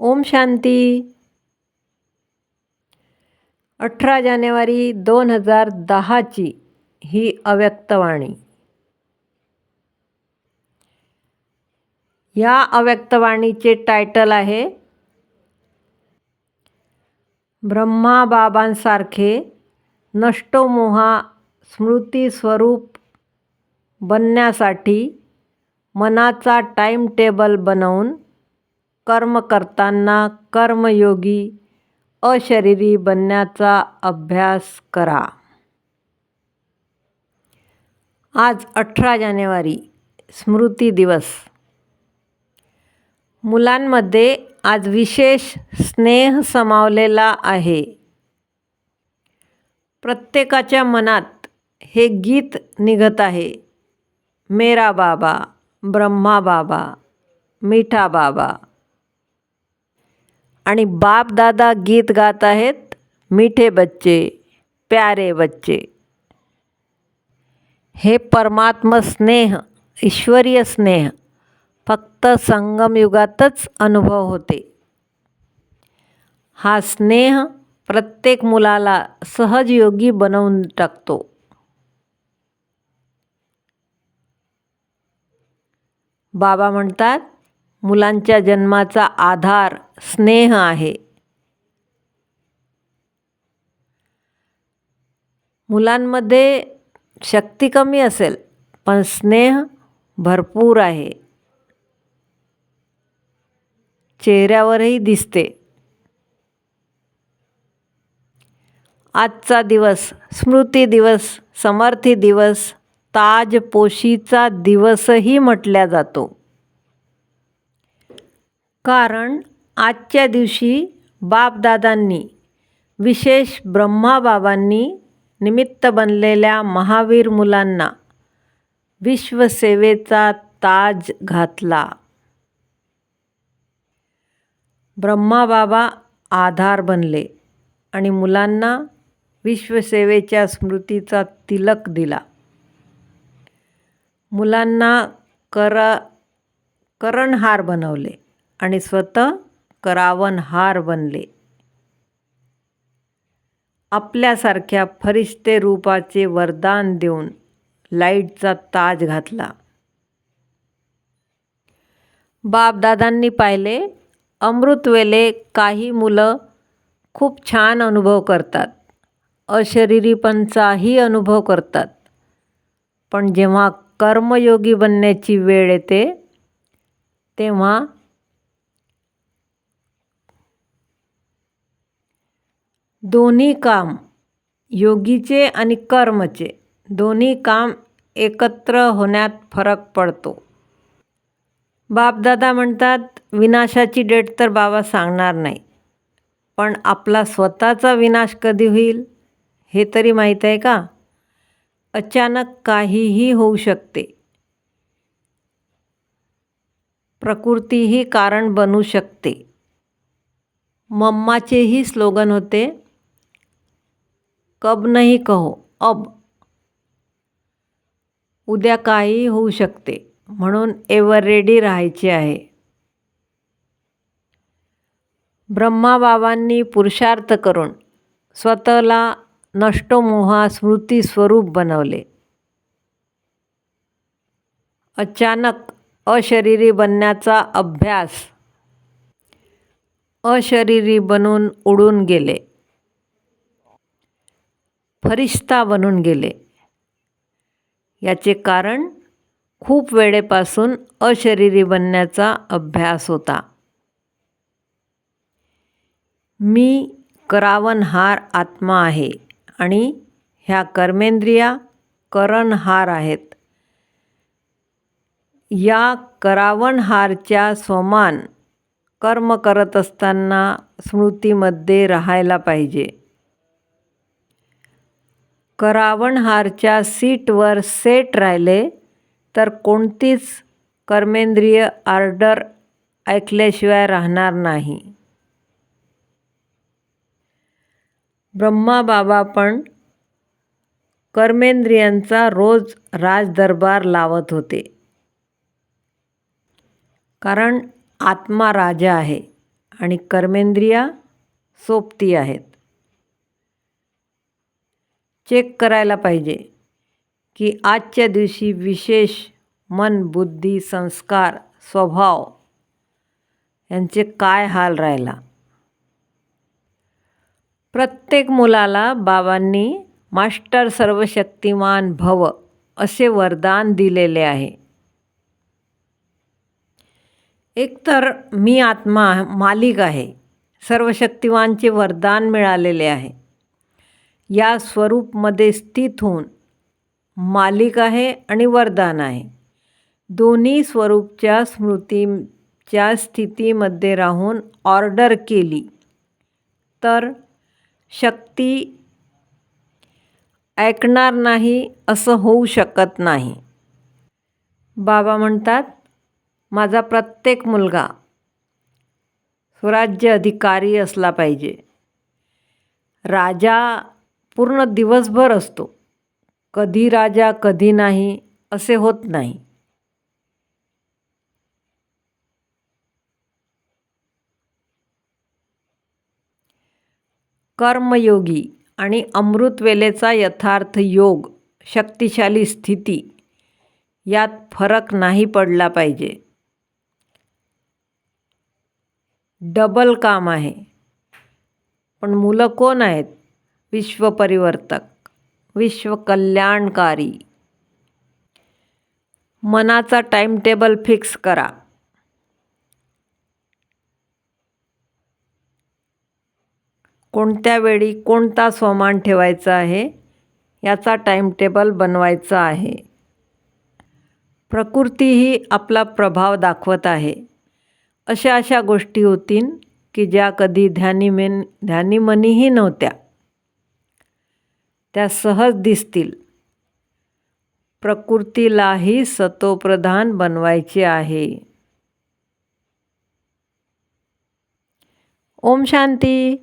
ओम शांती. अठरा जानेवारी दोन हजार दहाची ही अव्यक्तवाणी या अव्यक्तवाणीचे टायटल आहे ब्रह्माबाबांसारखे नष्टोमोहा स्मृती स्वरूप बनण्यासाठी मनाचा टाईम टेबल बनवून कर्म करताना कर्मयोगी अशरीरी बनण्याचा अभ्यास करा. आज अठरा जानेवारी स्मृती दिवस. मुलांमध्ये आज विशेष स्नेह समावलेला आहे. प्रत्येकाच्या मनात हे गीत निघत आहे. मेरा बाबा ब्रह्मा बाबा मिठा बाबा. आणि बाप दादा गीत गात आहेत मिठे बच्चे प्यारे बच्चे. हे परमात्म स्नेह ईश्वरीय स्नेह फक्त संगमयुगातच अनुभव होते. हा स्नेह प्रत्येक मुलाला सहजयोगी बनवून टाकतो. बाबा म्हणतात मुलांच्या जन्माचा आधार स्नेह आहे. मुलांमध्ये शक्ती कमी असेल पण स्नेह भरपूर आहे. चेहऱ्यावरही दिसते. आजचा दिवस स्मृती दिवस समर्थी दिवस ताजपोशीचा दिवसही म्हटल्या जातो. कारण आजच्या दिवशी बापदादांनी विशेष ब्रह्माबाबांनी निमित्त बनलेल्या महावीर मुलांना विश्वसेवेचा ताज घातला. ब्रह्माबाबा आधार बनले आणि मुलांना विश्वसेवेच्या स्मृतीचा तिलक दिला. मुलांना कर करणहार बनवले. आणि स्वतः करावनहार बनले. आपल्यासारख्या फरिश्ते रूपाचे वरदान देऊन लाईटचा ताज घातला. बापदादांनी पाहिले अमृतवेले काही मुलं खूप छान अनुभव करतात. अशरीरीपणचाही अनुभव करतात. पण जेव्हा कर्मयोगी बनण्याची वेळ येते तेव्हा दोन्ही काम योगीचे आणि कर्मचे दोन्ही काम एकत्र होण्यात फरक पडतो. बापदादा म्हणतात विनाशाची डेट तर बाबा सांगणार नाही पण आपला स्वतःचा विनाश कधी होईल हे तरी माहीत आहे का? अचानक काहीही होऊ शकते. प्रकृतीही कारण बनू शकते. मम्माचेही स्लोगन होते कब नाही कहो अब. उद्या काही होऊ शकते म्हणून एवर रेडी राहायचे आहे. ब्रह्माबाबांनी पुरुषार्थ करून स्वतःला नष्टमोहा स्मृती स्वरूप बनवले. अचानक अशरीरी बनण्याचा अभ्यास. अशरीरी बनून उडून गेले. फरिश्ता बनून गेले. याचे कारण खूप वेळेपासून अशरीरी बनण्याचा अभ्यास होता. मी करावनहार आत्मा आहे आणि ह्या कर्मेंद्रिया करणहार आहेत. या करावणहारच्या समान कर्म करत असताना स्मृतीमध्ये राहायला पाहिजे. करावणहारच्या सीटवर सेट राहिले तर कोणतीच कर्मेंद्रिय ऑर्डर ऐकल्याशिवाय राहणार नाही. ब्रह्माबाबा पण कर्मेंद्रियांचा रोज राजदरबार लावत होते. कारण आत्मा राजा आहे आणि कर्मेंद्रिया सोबती आहेत. चेक करायला पाहिजे की आजच्या दिवशी विशेष मन बुद्धी संस्कार स्वभाव यांचे काय हाल राहिला? प्रत्येक मुलाला बाबांनी मास्टर सर्वशक्तिमान भव असे वरदान दिलेले आहे. एकतर मी आत्मा मालिक आहे. सर्वशक्तिवानचे वरदान मिळालेले आहे. या स्वरूपमध्ये स्थित होऊन मालिक आहे आणि वरदान आहे. दोन्ही स्वरूपच्या स्मृतीच्या स्थितीमध्ये राहून ऑर्डर केली. तर शक्ती ऐकणार नाही असं होऊ शकत नाही. बाबा म्हणतात माझा प्रत्येक मुलगा स्वराज्य अधिकारी असला पाहिजे. राजा पूर्ण दिवसभर असतो. कधी राजा कधी नाही असे होत नाही. कर्मयोगी आणि अमृतवेलेचा यथार्थ योग शक्तिशाली स्थिती यात फरक नाही पडला पाहिजे. डबल काम आहे. पण मुलं कोण आहेत? विश्वपरिवर्तक विश्वकल्याणकारी. मनाचा टाईमटेबल फिक्स करा. कोणत्या वेळी कोणता स्वमान ठेवायचा आहे? याचा टाईमटेबल बनवायचा आहे. प्रकृती ही आपला प्रभाव दाखवत आहे. अशा अशा गोष्टी होतील की ज्या कधी ध्यानीमेन ध्यानीमनीही नव्हत्या. त्या सहज दिसतील. प्रकृतीलाही सतोप्रधान बनवायचे आहे. ओम शांती.